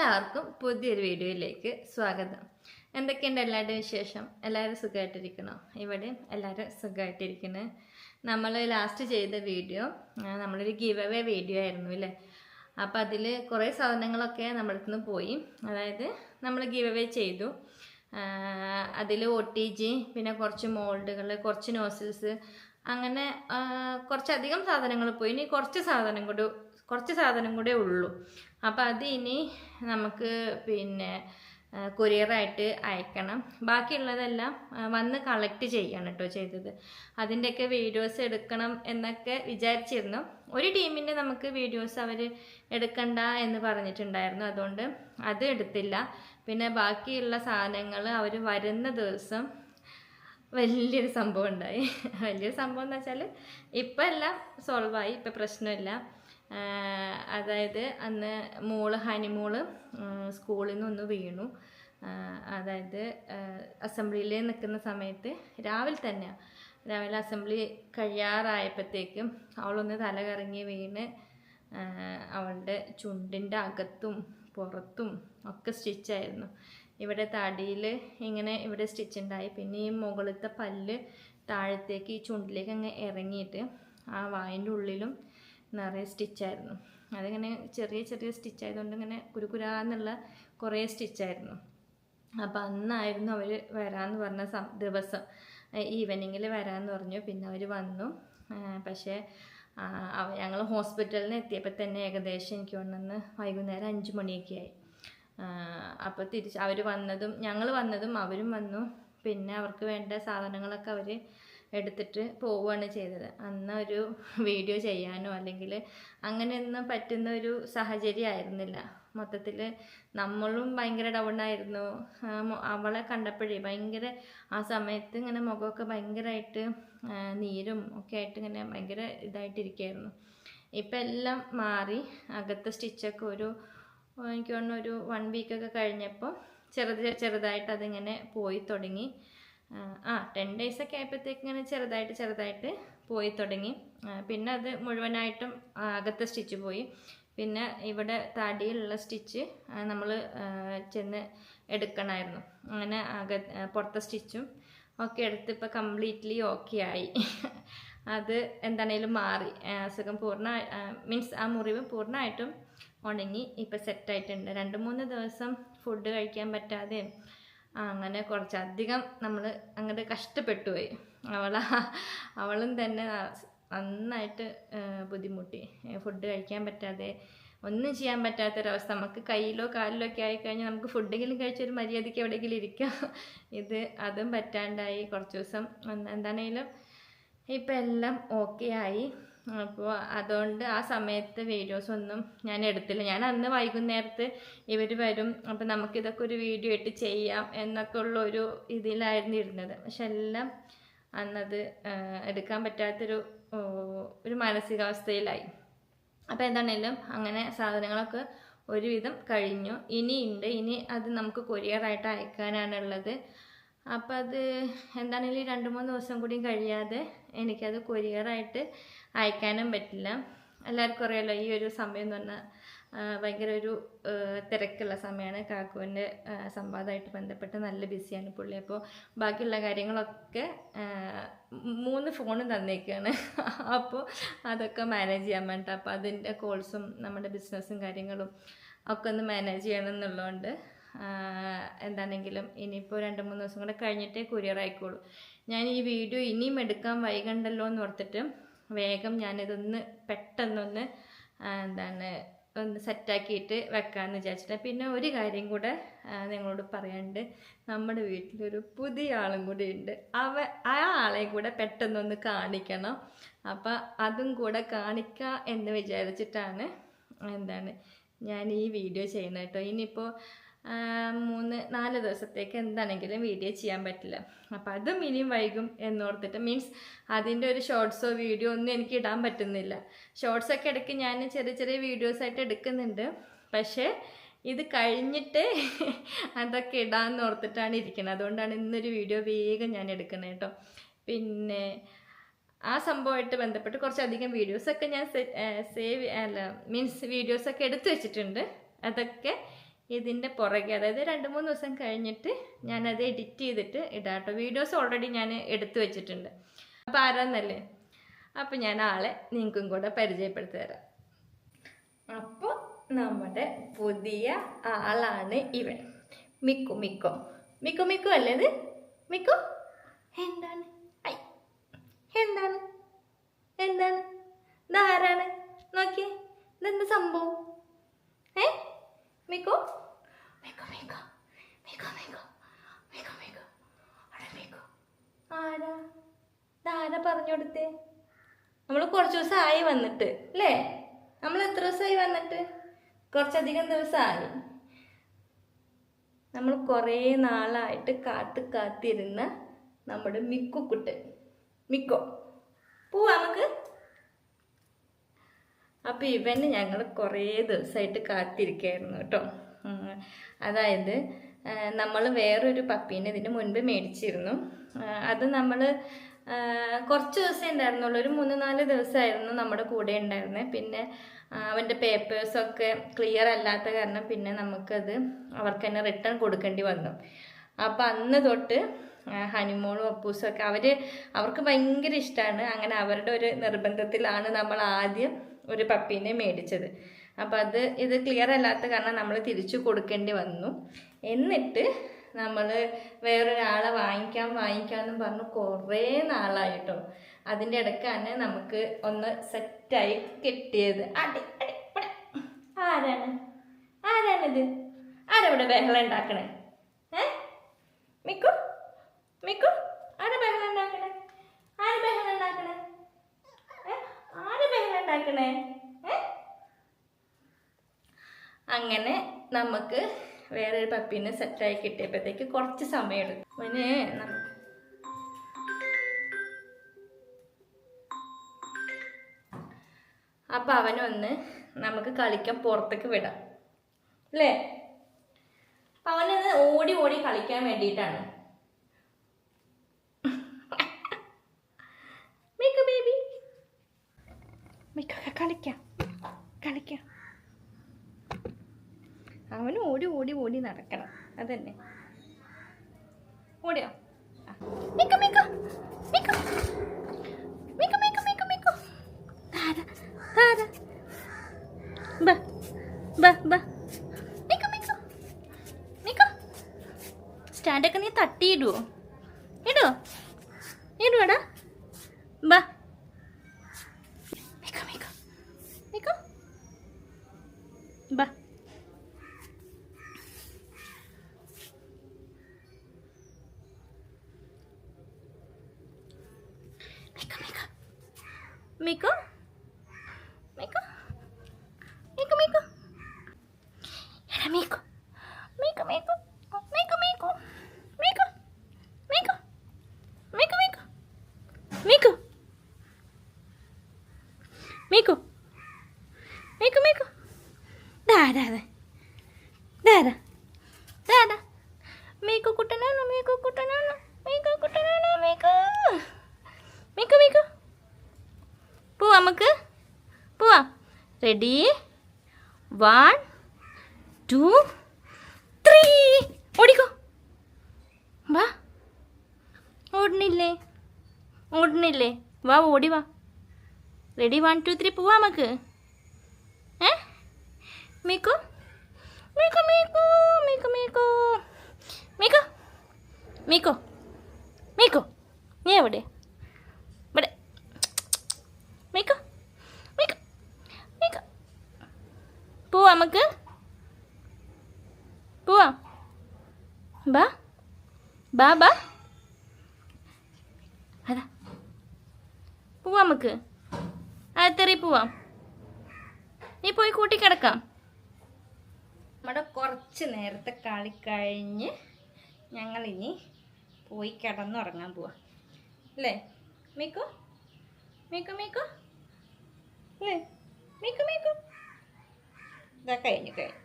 എല്ലാവർക്കും പുതിയൊരു വീഡിയോയിലേക്ക് സ്വാഗതം. എന്തൊക്കെയുണ്ട് എല്ലാവരുടെയും വിശേഷം? എല്ലാവരും സുഖമായിട്ടിരിക്കണോ? ഇവിടെ എല്ലാവരും സുഖമായിട്ടിരിക്കുന്നത് നമ്മൾ ലാസ്റ്റ് ചെയ്ത വീഡിയോ നമ്മളൊരു ഗീവ് അവേ വീഡിയോ ആയിരുന്നു അല്ലേ? അപ്പോൾ അതിൽ കുറേ സാധനങ്ങളൊക്കെ നമ്മുടെ നിന്ന് പോയി. അതായത് നമ്മൾ ഗീവ് അവേ ചെയ്തു അതിൽ ഒ ടി ജി പിന്നെ കുറച്ച് മോൾഡുകൾ കുറച്ച് നോസിൽസ് അങ്ങനെ കുറച്ചധികം സാധനങ്ങൾ പോയി. ഇനി കുറച്ച് സാധനം കൂടി കുറച്ച് സാധനം കൂടെ ഉള്ളൂ. അപ്പോൾ അത് ഇനി നമുക്ക് പിന്നെ കൊറിയറായിട്ട് അയക്കണം. ബാക്കിയുള്ളതെല്ലാം വന്ന് കളക്ട് ചെയ്യണം കേട്ടോ ചെയ്തത്. അതിന്റെയൊക്കെ വീഡിയോസ് എടുക്കണം എന്നൊക്കെ വിചാരിച്ചിരുന്നു. ഒരു ടീമിന്റെ നമുക്ക് വീഡിയോസ് അവർ എടുക്കണ്ട എന്ന് പറഞ്ഞിട്ടുണ്ടായിരുന്നു. അതുകൊണ്ട് അത് എടുത്തില്ല. പിന്നെ ബാക്കിയുള്ള സാധനങ്ങൾ അവർ വരുന്ന ദിവസം വലിയൊരു സംഭവം ഉണ്ടായി. വലിയൊരു സംഭവം എന്ന് വെച്ചാൽ ഇപ്പം എല്ലാം സോൾവായി ഇപ്പം പ്രശ്നമില്ല. അതായത് അന്ന് മോൾ ഹനിമോൾ സ്കൂളിൽ നിന്ന് ഒന്ന് വീണു അതായത് അസംബ്ലിയിൽ നിൽക്കുന്ന സമയത്ത് രാവിലെ തന്നെ രാവിലെ അസംബ്ലി കഴിയാറായപ്പോഴത്തേക്കും അവളൊന്ന് തല കറങ്ങി വീണ് അവളുടെ ചുണ്ടിന്റെ അകത്തും പുറത്തും ഒക്കെ സ്റ്റിച്ചായിരുന്നു. ഇവിടെ തടിയിൽ ഇങ്ങനെ ഇവിടെ സ്റ്റിച്ച് ഉണ്ടായി പിന്നെ ഈ മുകളിലത്തെ പല്ല് താഴത്തേക്ക് ഈ ചുണ്ടിലേക്ക് അങ്ങ് ഇറങ്ങിയിട്ട് ആ വായിന്റെ ഉള്ളിലും നിറയെ സ്റ്റിച്ചായിരുന്നു. അതിങ്ങനെ ചെറിയ ചെറിയ സ്റ്റിച്ച് ആയതുകൊണ്ട് ഇങ്ങനെ കുരുകുരാന്നുള്ള കുറേ സ്റ്റിച്ചായിരുന്നു. അപ്പോൾ അന്നായിരുന്നു അവർ വരാമെന്ന് പറഞ്ഞ ദിവസം. ഈവനിങ്ങിൽ വരാമെന്ന് പറഞ്ഞു. പിന്നെ അവർ വന്നു. പക്ഷേ ഞങ്ങൾ ഹോസ്പിറ്റലിൽ എത്തിയപ്പോൾ തന്നെ ഏകദേശം എനിക്ക് തോന്നുന്നു വൈകുന്നേരം അഞ്ച് മണിയൊക്കെ ആയി. അപ്പോൾ തിരിച്ച് അവർ വന്നതും ഞങ്ങൾ വന്നതും അവരും വന്നു. പിന്നെ അവർക്ക് വേണ്ട സാധനങ്ങളൊക്കെ അവർ എടുത്തിട്ട് പോവുകയാണ് ചെയ്തത്. അന്ന് ഒരു വീഡിയോ ചെയ്യാനോ അല്ലെങ്കിൽ അങ്ങനെയൊന്നും പറ്റുന്ന ഒരു സാഹചര്യം ആയിരുന്നില്ല. മൊത്തത്തിൽ നമ്മളും ഭയങ്കര ഡൗൺ ആയിരുന്നു. അവളെ കണ്ടപ്പോഴേ ഭയങ്കര ആ സമയത്ത് ഇങ്ങനെ മുഖമൊക്കെ ഭയങ്കരമായിട്ട് നീരും ഒക്കെ ആയിട്ട് ഇങ്ങനെ ഭയങ്കര ഇതായിട്ടിരിക്കുകയായിരുന്നു. ഇപ്പം എല്ലാം മാറി. അകത്തെ സ്റ്റിച്ചൊക്കെ ഒരു എനിക്ക് തോന്നുന്നു ഒരു വൺ വീക്കൊക്കെ കഴിഞ്ഞപ്പോൾ ചെറുത് ചെറുതായിട്ട് അതിങ്ങനെ പോയി തുടങ്ങി. ആ, ടെൻ ഡേയ്സൊക്കെ ആയപ്പോഴത്തേക്ക് ഇങ്ങനെ ചെറുതായിട്ട് ചെറുതായിട്ട് പോയി തുടങ്ങി. പിന്നെ അത് മുഴുവനായിട്ടും അകത്തെ സ്റ്റിച്ച് പോയി. പിന്നെ ഇവിടെ തടിയിലുള്ള സ്റ്റിച്ച് നമ്മൾ ചെന്ന് എടുക്കണമായിരുന്നു അങ്ങനെ അക പുറത്ത സ്റ്റിച്ചും ഒക്കെ എടുത്ത് ഇപ്പോൾ കംപ്ലീറ്റ്ലി ഓക്കെ ആയി. അത് എന്താണേലും മാറി. അസുഖം പൂർണ മീൻസ് ആ മുറിവ് പൂർണമായിട്ടും ഉണങ്ങി ഇപ്പം സെറ്റായിട്ടുണ്ട് രണ്ട് മൂന്ന് ദിവസം ഫുഡ് കഴിക്കാൻ പറ്റാതെ ആ, അങ്ങനെ കുറച്ചധികം നമ്മൾ അങ്ങനെ കഷ്ടപ്പെട്ടു പോയി അവൾ അവളും തന്നെ നന്നായിട്ട് ബുദ്ധിമുട്ടി. ഫുഡ് കഴിക്കാൻ പറ്റാതെ ഒന്നും ചെയ്യാൻ പറ്റാത്തൊരവസ്ഥ. നമുക്ക് കയ്യിലോ കാലിലോ ഒക്കെ ആയിക്കഴിഞ്ഞാൽ നമുക്ക് ഫുഡെങ്കിലും കഴിച്ചൊരു മര്യാദയ്ക്ക് എവിടെയെങ്കിലും ഇരിക്കാം. ഇത് അതും പറ്റാണ്ടായി. കുറച്ച് ദിവസം എന്താണേലും ഇപ്പം എല്ലാം ഓക്കെ ആയി. അപ്പോൾ അതുകൊണ്ട് ആ സമയത്ത് വീഡിയോസ് ഒന്നും ഞാൻ എടുത്തില്ല. ഞാൻ അന്ന് വൈകുന്നേരത്ത് ഇവർ വരും. അപ്പം നമുക്കിതൊക്കെ ഒരു വീഡിയോ ഇട്ട് ചെയ്യാം എന്നൊക്കെ ഉള്ള ഒരു ഇതിലായിരുന്നു ഇരുന്നത്. പക്ഷെ എല്ലാം അന്നത് എടുക്കാൻ പറ്റാത്തൊരു ഒരു മാനസികാവസ്ഥയിലായി. അപ്പോൾ എന്താണേലും അങ്ങനെ സാധനങ്ങളൊക്കെ ഒരുവിധം കഴിഞ്ഞു. ഇനിയുണ്ട് ഇനി അത് നമുക്ക് കൊറിയറായിട്ട് അയക്കാനാണുള്ളത്. അപ്പം അത് എന്താണെങ്കിലും രണ്ട് മൂന്ന് ദിവസം കൂടിയും കഴിയാതെ എനിക്കത് കൊരിയറായിട്ട് അയക്കാനും പറ്റില്ല. എല്ലാവർക്കും അറിയാലോ ഈ ഒരു സമയം എന്ന് പറഞ്ഞാൽ ഭയങ്കര ഒരു തിരക്കുള്ള സമയമാണ്. കാക്കുവിന്റെ സംവാദമായിട്ട് ബന്ധപ്പെട്ട് നല്ല ബിസിയാണ് പുള്ളി. അപ്പോൾ ബാക്കിയുള്ള കാര്യങ്ങളൊക്കെ മൂന്ന് ഫോണും തന്നേക്കാണ്. അപ്പോൾ അതൊക്കെ മാനേജ് ചെയ്യാൻ വേണ്ടിയിട്ട് അപ്പോൾ അതിന്റെ കോൾസും നമ്മുടെ ബിസിനസ്സും കാര്യങ്ങളും ഒക്കെ ഒന്ന് മാനേജ് ചെയ്യണം എന്നുള്ളതുകൊണ്ട് എന്താണെങ്കിലും ഇനിയിപ്പോൾ രണ്ട് മൂന്ന് ദിവസം കൂടെ കഴിഞ്ഞിട്ടേ കൊറിയർ ആയിക്കോളൂ. ഞാൻ ഈ വീഡിയോ ഇനിയും എടുക്കാൻ വൈകണ്ടല്ലോ എന്ന് ഓർത്തിട്ട് വേഗം ഞാനിതൊന്ന് പെട്ടെന്നൊന്ന് എന്താണ് ഒന്ന് സെറ്റാക്കിയിട്ട് വെക്കാമെന്ന് വിചാരിച്ചിട്ട്. പിന്നെ ഒരു കാര്യം കൂടെ നിങ്ങളോട് പറയാണ്ട് നമ്മുടെ വീട്ടിലൊരു പുതിയ ആളും കൂടി ഉണ്ട്. അവ ആ ആളെയും കൂടെ പെട്ടെന്നൊന്ന് കാണിക്കണം. അപ്പം അതും കൂടെ കാണിക്കുക എന്ന് വിചാരിച്ചിട്ടാണ് എന്താണ് ഞാൻ ഈ വീഡിയോ ചെയ്യുന്നത് കേട്ടോ. ഇനിയിപ്പോൾ മൂന്ന് നാല് ദിവസത്തേക്ക് എന്താണെങ്കിലും വീഡിയോ ചെയ്യാൻ പറ്റില്ല. അപ്പോൾ അതും ഇനിയും വൈകും എന്നോർത്തിട്ട് മീൻസ് അതിന്റെ ഒരു ഷോർട്സോ വീഡിയോ ഒന്നും എനിക്ക് ഇടാൻ പറ്റുന്നില്ല. ഷോർട്സൊക്കെ ഇടയ്ക്ക് ഞാൻ ചെറിയ ചെറിയ വീഡിയോസായിട്ട് എടുക്കുന്നുണ്ട്. പക്ഷേ ഇത് കഴിഞ്ഞിട്ട് അതൊക്കെ ഇടാമെന്ന് ഓർത്തിട്ടാണ് ഇരിക്കുന്നത്. അതുകൊണ്ടാണ് ഇന്നൊരു വീഡിയോ വേഗം ഞാൻ എടുക്കുന്നത് കേട്ടോ. പിന്നെ ആ സംഭവമായിട്ട് ബന്ധപ്പെട്ട് കുറച്ചധികം വീഡിയോസൊക്കെ ഞാൻ സേവ് അല്ല മീൻസ് വീഡിയോസൊക്കെ എടുത്തു വെച്ചിട്ടുണ്ട്. അതൊക്കെ ഇതിന്റെ പുറകെ അതായത് രണ്ട് മൂന്ന് ദിവസം കഴിഞ്ഞിട്ട് ഞാനത് എഡിറ്റ് ചെയ്തിട്ട് ഇടാം കേട്ടോ വീഡിയോസ് ഓൾറെഡി ഞാൻ എടുത്തു വെച്ചിട്ടുണ്ട്. അപ്പോൾ ആരാന്നല്ലേ? അപ്പോൾ ഞാൻ ആളെ നിങ്ങൾക്കും കൂടെ പരിചയപ്പെടുത്തി തരാം അപ്പോൾ നമ്മുടെ പുതിയ ആളാണ് ഇവൻ. മിക്കു മിക്കോ. മിക്കു മിക്കു അല്ലേ ഇത്? മിക്കു? എന്താണ്? ഐ എന്താണ്? എന്താണ്? ഇതാരാണ്? നോക്കിയേ ഇതെന്ത് സംഭവം? ഏ? മിക്കു మీకు మీకు మీకు మీకు మీకు మీకు അവിടെ మీకు ആരാ? ഇതാരാ പറഞ്ഞു കൊടുത്തേ നമ്മൾ കുറച്ച് ദിവസമായി വന്നിട്ട് അല്ലേ? നമ്മൾ എത്ര ദിവസമായി വന്നിട്ട്? കുറച്ചധികം ദിവസമായി നമ്മൾ കുറേ നാളായിട്ട് കാത്ത് കാത്തിരുന്ന നമ്മുടെ മിക്കുക്കുട്ടൻ മിക്കോ പോവാ നമുക്ക്. അപ്പോൾ ഇവന് ഞങ്ങൾ കുറേ ദിവസമായിട്ട് കാത്തിരിക്കായിരുന്നു കേട്ടോ. അതായത് നമ്മൾ വേറൊരു പപ്പീനെ ഇതിന് മുൻപ് മേടിച്ചിരുന്നു. അത് നമ്മൾ കുറച്ച് ദിവസം ഉണ്ടായിരുന്നുള്ളൂ. ഒരു മൂന്ന് നാല് ദിവസമായിരുന്നു നമ്മുടെ കൂടെ ഉണ്ടായിരുന്നത് പിന്നെ അവന്റെ പേപ്പേഴ്സൊക്കെ ക്ലിയർ അല്ലാത്ത കാരണം പിന്നെ നമുക്കത് അവർക്ക് തന്നെ റിട്ടേൺ കൊടുക്കേണ്ടി വന്നു. അപ്പം അന്ന് തൊട്ട് ഹനിമോളും അപ്പൂസും ഒക്കെ അവർ അവർക്ക് ഭയങ്കര ഇഷ്ടമാണ് അങ്ങനെ അവരുടെ ഒരു നിർബന്ധത്തിലാണ് നമ്മൾ ആദ്യം ഒരു പപ്പീനെ മേടിച്ചത്. അപ്പം അത് ഇത് ക്ലിയർ അല്ലാത്ത കാരണം നമ്മൾ തിരിച്ചു കൊടുക്കേണ്ടി വന്നു. എന്നിട്ട് നമ്മൾ വേറൊരാളെ വാങ്ങിക്കാം വാങ്ങിക്കാമെന്ന് പറഞ്ഞ് കുറേ നാളായിട്ടോ. അതിന്റെ ഇടയ്ക്കാണ് നമുക്ക് ഒന്ന് സെറ്റായി കിട്ടിയത്. അടി അടി. ആരാണ്? ആരാണിത്? ആരവിടെ ബഹളം ഉണ്ടാക്കണേ? ഏ? മിക്കു? മിക്കു? ആരാ ബഹളം ഉണ്ടാക്കണേ? ആര് ബഹളം ഉണ്ടാക്കണേ? ഉണ്ടാക്കണേ? അങ്ങനെ നമുക്ക് വേറൊരു പപ്പീനെ സെറ്റായി കിട്ടിയപ്പോഴത്തേക്ക് കുറച്ച് സമയം എടുക്കും. അവന് അപ്പം അവനൊന്ന് നമുക്ക് കളിക്കാൻ പുറത്തേക്ക് വിടാം. അല്ലേ? അപ്പം അവനത് ഓടി ഓടി കളിക്കാൻ വേണ്ടിയിട്ടാണ്. കളിക്കാം. കളിക്കാം. അവന് ഓടി ഓടി ഓടി നടക്കണം. അതന്നെ. ഓടിയോ? സ്റ്റാൻഡൊക്കെ നീ തട്ടിയിടുവോ? మీకు? మీకు? మీకు మీకు? ఎడ మీకు? మీకు మీకు? మీకు మీకు? మీకు? మీకు? మీకు మీకు? మీకు? మీకు? మీకు మీకు? దాదా దాదా దాదా మీకు కుట్టనాను మీకు కుట్టనాను మీకు కుట్టనాను మీకు. మీకు మీకు? റെഡി വൺ ടു ത്രീ ഓടിക്കോ. വാ. ഓടണില്ലേ ഓടണില്ലേ വാ ഓടി വാ. റെഡി വൺ ടു ത്രീ പോവാ നമുക്ക്. ഏ? മീക്കോ? മീക്കോ മീക്കോ മീക്കോ മീക്കോ. മീക്കോ? മീക്കോ? മീക്കോ? നീ എവിടെ? ഇവിടെ. മീക്കോ മീക്കോ മീക്കോ പോവാ നമുക്ക്. പോവാ. ബാ. ബാ ബാ. അതാ. പോവാം നമുക്ക്. അതെത്തറി പോവാം. നീ പോയി കൂട്ടി കിടക്കാം. നമ്മുടെ കുറച്ച് നേരത്തെ കളി കഴിഞ്ഞ് ഞങ്ങളിനി പോയി കിടന്നുറങ്ങാൻ പോവാം. അല്ലേ? മീക്കോ? മീക്കു മീക്കു? അല്ലേ? മീക്കു മീക്കു? ഇതാ കഴിഞ്ഞു കഴിഞ്ഞു.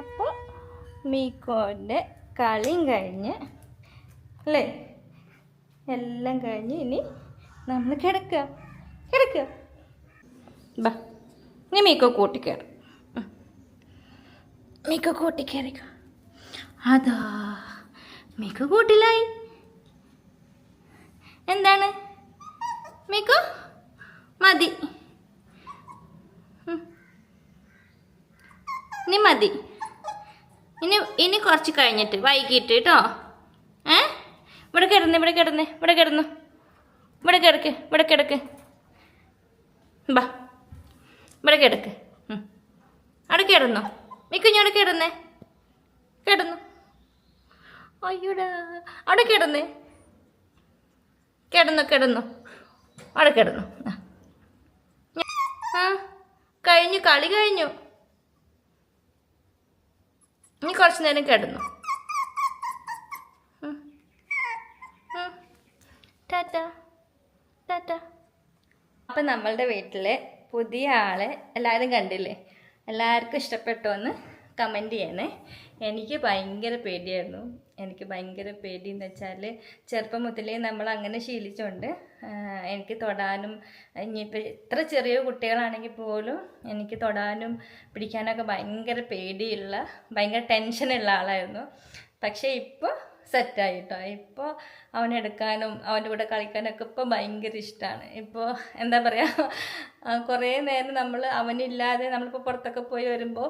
അപ്പോൾ മീക്കോന്റെ കളിയും കഴിഞ്ഞ് അല്ലേ? എല്ലാം കഴിഞ്ഞ് ഇനി നമ്മൾ കിടക്കുക. കിടക്കുക. ബാ ഇനി മീക്കോ കൂട്ടിക്കയറും മീക്കോ കൂട്ടിക്കയറിക്കോ അതാ മീക്കോ കൂട്ടിലായി. എന്താണ്? മീക്കോ? മതി. ഇനി മതി. ഇനി ഇനി കുറച്ച് കഴിഞ്ഞിട്ട് വൈകിട്ട് കേട്ടോ ഏ? ഇവിടെ കിടന്ന് ഇവിടെ കിടന്ന് ഇവിടെ കിടന്നു. ഇവിടെ കിടക്ക് ഇവിടെ കിടക്ക്. ബാ. ഇവിടെ കിടക്ക്. അവിടെ കിടന്നു? കിടന്നോ മിക്കുഞ്ഞവിടെ കിടന്നേ? കിടന്നു. അയ്യോടാ. അവിടെ കിടന്നേ? കിടന്നു കിടന്നു. അവിടെ കിടന്നു. ആ. കഴിഞ്ഞു കളി കഴിഞ്ഞു. ഇനി കുറച്ച് നേരം കിടന്നു. ടാറ്റ അപ്പം നമ്മളുടെ വീട്ടിൽ പുതിയ ആളെ എല്ലാവരും കണ്ടില്ലേ? എല്ലാവർക്കും ഇഷ്ടപ്പെട്ടു എന്ന് കമന്റ് ചെയ്യണേ. എനിക്ക് ഭയങ്കര പേടിയായിരുന്നു. എനിക്ക് ഭയങ്കര പേടി എന്ന് വെച്ചാൽ ചെറുപ്പം മുതലേ നമ്മൾ അങ്ങനെ ശീലിച്ചുകൊണ്ട് എനിക്ക് തൊടാനും ഇനിയിപ്പോൾ ഇത്ര ചെറിയ കുട്ടികളാണെങ്കിൽ പോലും എനിക്ക് തൊടാനും പിടിക്കാനൊക്കെ ഭയങ്കര പേടിയുള്ള ഭയങ്കര ടെൻഷനുള്ള ആളായിരുന്നു. പക്ഷേ ഇപ്പോൾ സെറ്റായി കേട്ടോ ഇപ്പോൾ അവനെടുക്കാനും അവന്റെ കൂടെ കളിക്കാനൊക്കെ ഇപ്പോൾ ഭയങ്കര ഇഷ്ടമാണ് ഇപ്പോൾ എന്താ പറയുക കുറേ നേരം നമ്മൾ അവനില്ലാതെ നമ്മളിപ്പോൾ പുറത്തൊക്കെ പോയി വരുമ്പോൾ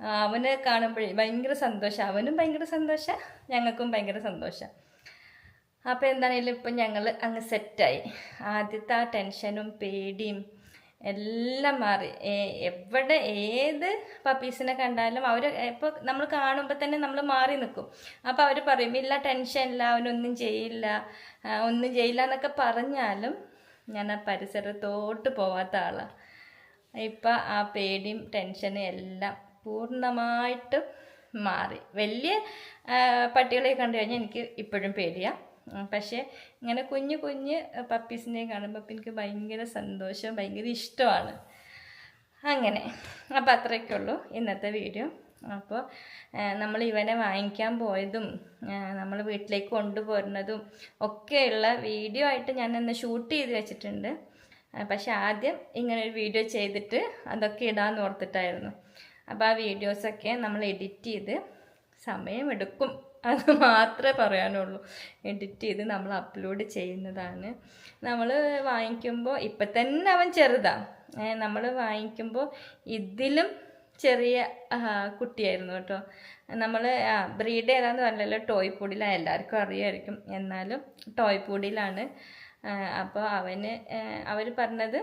അവനെ കാണുമ്പോഴേ ഭയങ്കര സന്തോഷം. അവനും ഭയങ്കര സന്തോഷം ഞങ്ങൾക്കും ഭയങ്കര സന്തോഷം. അപ്പോൾ എന്താണെങ്കിലും ഇപ്പം ഞങ്ങൾ അങ്ങ് സെറ്റായി ആദ്യത്തെ ആ ടെൻഷനും പേടിയും എല്ലാം മാറി. എവിടെ ഏത് പപ്പീസിനെ കണ്ടാലും അവർ ഇപ്പോൾ നമ്മൾ കാണുമ്പോൾ തന്നെ നമ്മൾ മാറി നിൽക്കും അപ്പോൾ അവർ പറയും ഇല്ല ടെൻഷൻ ഇല്ല അവനൊന്നും ചെയ്യില്ല. ഒന്നും ചെയ്യില്ല എന്നൊക്കെ പറഞ്ഞാലും ഞാൻ ആ പരിസരത്തോട്ട് പോവാത്ത ആളാണ് ഇപ്പം ആ പേടിയും ടെൻഷനും എല്ലാം പൂർണമായിട്ടും മാറി. വലിയ പട്ടികളെ കണ്ടു കഴിഞ്ഞാൽ എനിക്ക് ഇപ്പോഴും പേടിയാണ് പക്ഷേ ഇങ്ങനെ കുഞ്ഞു കുഞ്ഞ് പപ്പീസിനെ കാണുമ്പോൾ എനിക്ക് ഭയങ്കര സന്തോഷം ഭയങ്കര ഇഷ്ടമാണ്. അങ്ങനെ. അപ്പോൾ അത്രയൊക്കെ ഉള്ളൂ ഇന്നത്തെ വീഡിയോ. അപ്പോൾ നമ്മൾ ഇവനെ വാങ്ങിക്കാൻ പോയതും നമ്മൾ വീട്ടിലേക്ക് കൊണ്ടുപോരുന്നതും ഒക്കെയുള്ള വീഡിയോ ആയിട്ട് ഞാൻ ഇന്ന് ഷൂട്ട് ചെയ്ത് വെച്ചിട്ടുണ്ട്. പക്ഷെ ആദ്യം ഇങ്ങനെ ഒരു വീഡിയോ ചെയ്തിട്ട് അതൊക്കെ ഇടാമെന്ന് ഓർത്തിട്ടായിരുന്നു. അപ്പോൾ ആ വീഡിയോസൊക്കെ നമ്മൾ എഡിറ്റ് ചെയ്ത് സമയമെടുക്കും അത് മാത്രമേ പറയാനുള്ളൂ. എഡിറ്റ് ചെയ്ത് നമ്മൾ അപ്ലോഡ് ചെയ്യുന്നതാണ്. നമ്മൾ വാങ്ങിക്കുമ്പോൾ ഇപ്പം തന്നെ അവൻ ചെറുതാണ് നമ്മൾ വാങ്ങിക്കുമ്പോൾ ഇതിലും ചെറിയ കുട്ടിയായിരുന്നു കേട്ടോ. നമ്മൾ ബ്രീഡ് ഏതാന്ന് പറഞ്ഞല്ലോ ടോയ് പൊടിയിലാണ് എല്ലാവർക്കും അറിയായിരിക്കും. എന്നാലും ടോയ് പൊടിയിലാണ് അപ്പോൾ അവന് അവർ പറഞ്ഞത്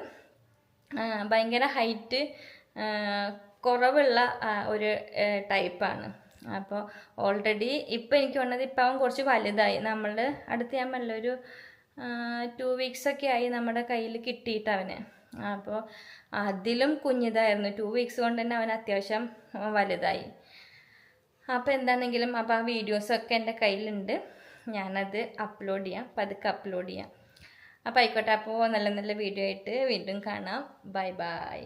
ഭയങ്കര ഹൈറ്റ് കുറവുള്ള ഒരു ടൈപ്പാണ്. അപ്പോൾ ഓൾറെഡി ഇപ്പം എനിക്ക് വന്നത് ഇപ്പം അവൻ കുറച്ച് വലുതായി. നമ്മൾ അടുത്ത് ഞാൻ പറഞ്ഞ ഒരു ടു വീക്സൊക്കെ ആയി നമ്മുടെ കയ്യിൽ കിട്ടിയിട്ട് അവന്. അപ്പോൾ അതിലും കുഞ്ഞിതായിരുന്നു. ടു വീക്സ് കൊണ്ട് തന്നെ അവൻ അത്യാവശ്യം വലുതായി. അപ്പോൾ എന്താണെങ്കിലും അപ്പോൾ ആ വീഡിയോസൊക്കെ എന്റെ കയ്യിലുണ്ട്. ഞാനത് അപ്ലോഡ് ചെയ്യാം. പതുക്കെ അപ്ലോഡ് ചെയ്യാം. അപ്പോൾ ആയിക്കോട്ടെ. അപ്പോൾ നല്ല നല്ല വീഡിയോ ആയിട്ട് വീണ്ടും കാണാം. Bye bye